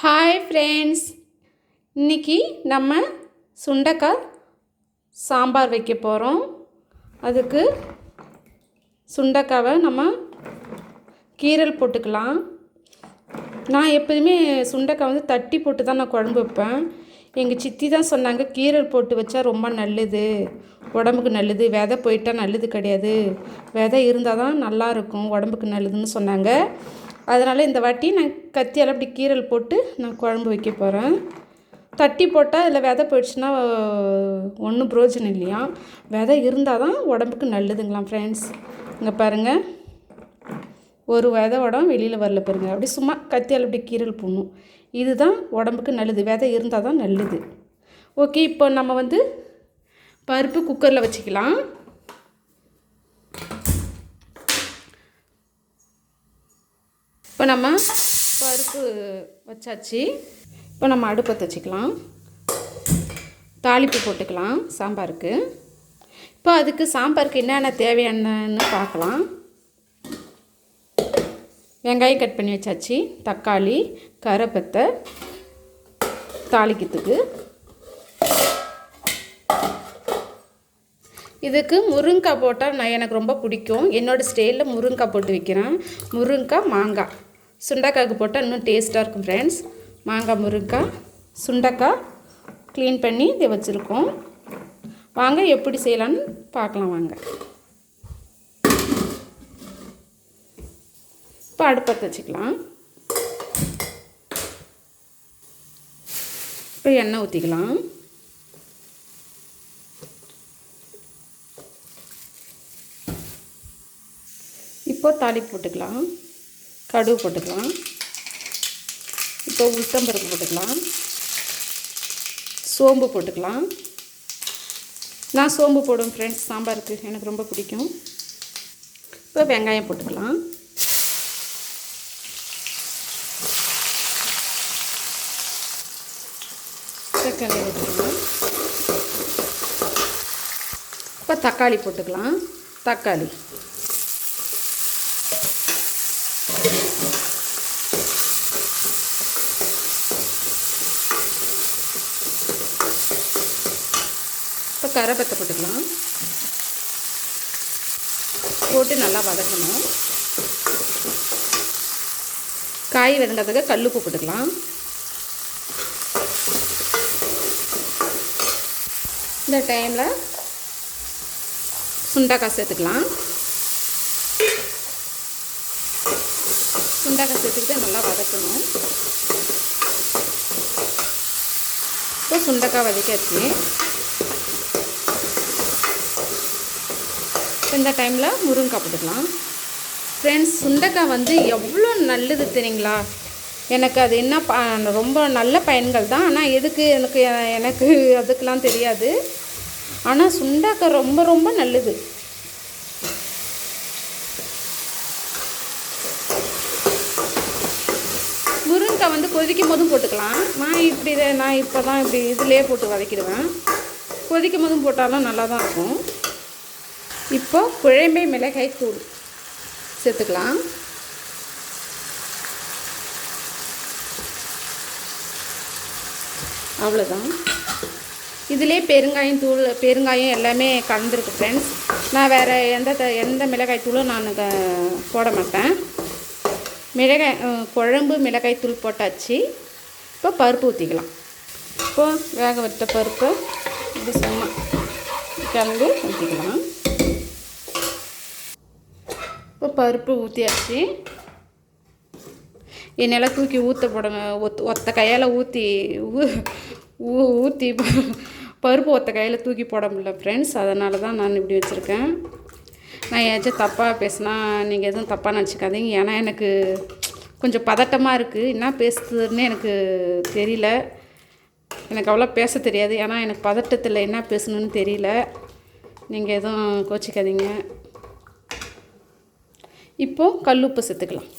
Hi friends இன்னைக்கு நம்ம சுண்டைக்காய் சாம்பார் வைக்க போகிறோம் அதுக்கு சுண்டைக்காவை நம்ம கீரல் போட்டுக்கலாம். நான் எப்போதுமே சுண்டைக்காய் வந்து தட்டி போட்டு தான் நான் குழம்பு வைப்பேன். எங்கள் சித்தி தான் சொன்னாங்க கீரல் போட்டு வச்சா ரொம்ப நல்லது. உடம்புக்கு நல்லது. விதை போயிட்டால் நல்லது கிடையாது. விதை இருந்தால் தான் நல்லா இருக்கும். உடம்புக்கு நல்லதுன்னு சொன்னாங்க. அதனால் இந்த வாட்டி நான் கத்தியால் அப்படி கீரல் போட்டு நான் குழம்பு வைக்க போகிறேன் தட்டி போட்டால் அதில் விதை போயிடுச்சுன்னா ஒன்றும் பிரோஜனம் இல்லையா? விதை இருந்தால் தான் உடம்புக்கு நல்லதுங்களாம் ஃப்ரெண்ட்ஸ் இங்கே பாருங்கள் ஒரு விதை உடம்பு வெளியில் வரல பாருங்கள் அப்படி சும்மா கத்தியால் அப்படி கீரல் போடணும். இதுதான் உடம்புக்கு நல்லது. விதை இருந்தால் தான் நல்லது. ஓகே இப்போ நம்ம வந்து பருப்பு குக்கரில் வச்சுக்கலாம். இப்போ நம்ம பருப்பு வச்சாச்சு. இப்போ நம்ம அடுப்பத்தை வச்சுக்கலாம் தாளிப்பு போட்டுக்கலாம் சாம்பாருக்கு. இப்போ அதுக்கு சாம்பாருக்கு என்னென்ன தேவையானன்னு பார்க்கலாம். வெங்காயம் கட் பண்ணி வச்சாச்சு. தக்காளி கரைப்பத்தை தாளிக்கிறதுக்கு. இதுக்கு முருங்கைக்காய் போட்டால் நான் எனக்கு ரொம்ப பிடிக்கும். என்னோடய ஸ்டைலில் முருங்கைக்காய் போட்டு வைக்கிறேன். முருங்கைக்காய் மாங்காய். சுண்டைக்காய்க்கு போட்டால் இன்னும் டேஸ்ட்டாக இருக்கும் ஃப்ரெண்ட்ஸ் மாங்காய் முருங்காய் சுண்டைக்காய் க்ளீன் பண்ணி இதை வச்சுருக்கோம். வாங்க எப்படி செய்யலான்னு பார்க்கலாம் வாங்க. இப்போ அடுப்பத்தை வச்சுக்கலாம். இப்போ எண்ணெய் ஊற்றிக்கலாம் இப்போ தாளிப்பு போட்டுக்கலாம். கடுகு போட்டுக்கலாம். இப்போ உளுத்தம்பருப்பு போட்டுக்கலாம். சோம்பு போட்டுக்கலாம். நான் சோம்பு போடுவேன் ஃப்ரெண்ட்ஸ் சாம்பாருக்கு எனக்கு ரொம்ப பிடிக்கும். இப்போ வெங்காயம் போட்டுக்கலாம். தக்காளி போட்டுக்கலாம் இப்போ தக்காளி போட்டுக்கலாம். தக்காளி. இப்போ கரைப்பத்தை போட்டுக்கலாம். போட்டு நல்லா வதக்கணும். காய் வதங்கிறதுக்கு கல்லுப்பு போட்டுக்கலாம். இந்த டைமில் சுண்டக்காய் சேர்த்துக்கலாம். சுண்டக்காய் சேர்த்துக்கிட்டு நல்லா வதக்கணும். இப்போ சுண்டக்காய் வதக்காச்சு இந்த டைமில் முருங்கைக்காய் போட்டுக்கலாம். ஃப்ரெண்ட்ஸ் சுண்டைக்காய் வந்து எவ்வளோ நல்லது தெரியுங்களா? எனக்கு அது என்ன ப ரொம்ப நல்ல பயன்கள் தான். ஆனால் எதுக்கு எனக்கு எனக்கு அதுக்கெலாம் தெரியாது. ஆனால் சுண்டைக்காய் ரொம்ப ரொம்ப நல்லது. முருங்கைக்காய் வந்து கொதிக்கும் போதும் போட்டுக்கலாம். நான் இப்படி நான் இப்போ தான் இப்படி இதிலே போட்டு வதக்கிடுவேன். கொதிக்கும் போதும் போட்டாலும் நல்லா தான் இருக்கும். இப்போது குழம்பு மிளகாய் தூள் சேர்த்துக்கலாம். அவ்வளோதான் இதிலே பெருங்காயம் தூள் பெருங்காயம் எல்லாமே கலந்துருக்கு ஃப்ரெண்ட்ஸ் நான் வேறு எந்த த எந்த மிளகாய் தூளும் நான் க போட மாட்டேன். மிளகாய் குழம்பு மிளகாய் தூள் போட்டாச்சு. இப்போ பருப்பு ஊற்றிக்கலாம் இப்போ வேக வச்ச பருப்பு இது சும்மா கிளம்பி ஊற்றிக்கலாம் இப்போ பருப்பு ஊற்றியாச்சு என்னெல்லாம் தூக்கி ஊற்ற போடுங்க ஒத் ஒத்த கையால் ஊற்றி ஊ ஊற்றி பருப்பு ஒத்த கையில் தூக்கி போட முடியல ஃப்ரெண்ட்ஸ் அதனால தான் நான் இப்படி வச்சுருக்கேன். நான் ஏதாச்சும் தப்பாக பேசினா நீங்கள் எதுவும் தப்பாக நினச்சிக்காதீங்க. ஏன்னா எனக்கு கொஞ்சம் பதட்டமாக இருக்குது என்ன பேசுறதுன்னு எனக்கு தெரியல. எனக்கு அவ்வளோ பேச தெரியாது. ஏன்னா எனக்கு பதட்டத்தில் என்ன பேசணுன்னு தெரியல. நீங்கள் எதுவும் கோச்சிக்காதீங்க. இப்போது கல்லுப்பு சேர்த்துக்கலாம்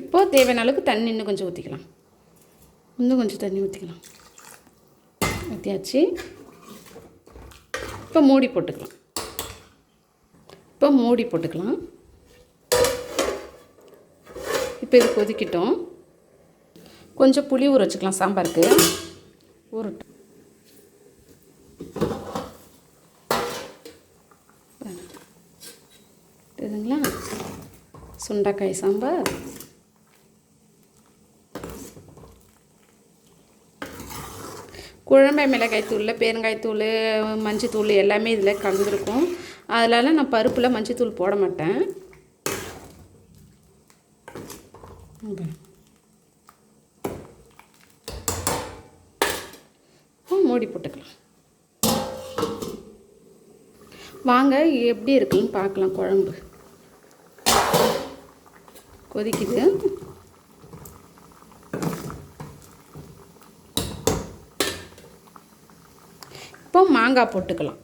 இப்போது தேவையான அளவுக்கு தண்ணி இன்னும் கொஞ்சம் ஊற்றிக்கலாம் இன்னும் கொஞ்சம் தண்ணி ஊற்றிக்கலாம் ஊற்றியாச்சு இப்போ மூடி போட்டுக்கலாம். இப்போ மூடி போட்டுக்கலாம். இப்போ இது கொதிக்கிட்டோம். கொஞ்சம் புளி ஊற வச்சுக்கலாம் சாம்பாருக்கு. ஊறட்டும். சுண்டைக்காய் சாம்பார். குழம்பை மிளகாய் தூள் தூள் மஞ்சத்தூள் எல்லாமே இதில் கலந்துருக்கும். அதனால நான் பருப்பில் மஞ்சத்தூள் போட மாட்டேன். மூடி போட்டுக்கலாம். வாங்க எப்படி இருக்குன்னு பார்க்கலாம் குழம்பு. கொதிக்குது. இப்போ மாங்காய் போட்டுக்கலாம்.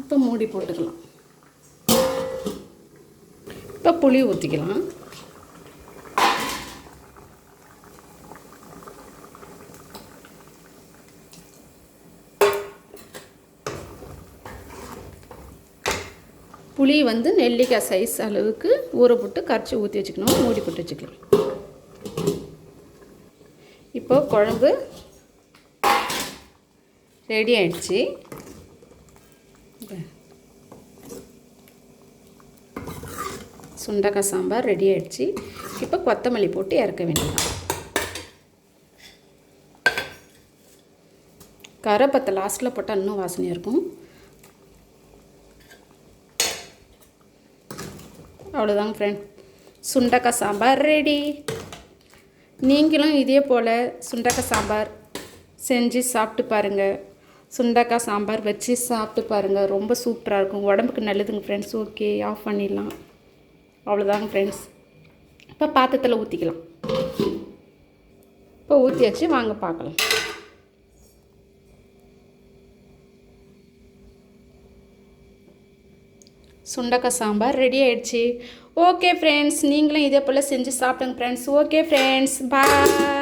இப்போ மூடி போட்டுக்கலாம். இப்போ புளி ஊற்றிக்கலாம் புளி வந்து நெல்லிக்காய் சைஸ் அளவுக்கு ஊற போட்டு கரைச்சி ஊற்றி வச்சுக்கணும். மூடி போட்டு வச்சுக்கலாம். இப்போ குழம்பு ரெடி ஆயிடுச்சு. சுண்டக்காய் சாம்பார் ரெடி ஆயிடுச்சு. இப்போ கொத்தமல்லி போட்டு இறக்க வேண்டியது. கரைப்பத்தை லாஸ்ட்டில் போட்டால் இன்னும் வாசனையாக இருக்கும். அவ்வளோதாங்க ஃப்ரெண்ட் சுண்டக்காய் சாம்பார் ரெடி நீங்களும் இதே போல் சுண்டக்காய் சாம்பார் செஞ்சு சாப்பிட்டு பாருங்கள் சுண்டக்காய் சாம்பார் வச்சு சாப்பிட்டு பாருங்கள் ரொம்ப சூப்பராக இருக்கும். உடம்புக்கு நல்லதுங்க ஃப்ரெண்ட்ஸ் ஓகே ஆஃப் பண்ணிடலாம். அவ்வளோதாங்க ஃப்ரெண்ட்ஸ் இப்போ பாத்திரத்தில் ஊற்றிக்கலாம் இப்போ ஊற்றியாச்சு வாங்க பார்க்கலாம் சுண்டக்காய் சாம்பார் ரெடி ஆயிடுச்சு. ஓகே ஃப்ரெண்ட்ஸ் நீங்களும் இதே போல் செஞ்சு சாப்பிடுங்க ஃப்ரெண்ட்ஸ் ஓகே ஃப்ரெண்ட்ஸ் பாய்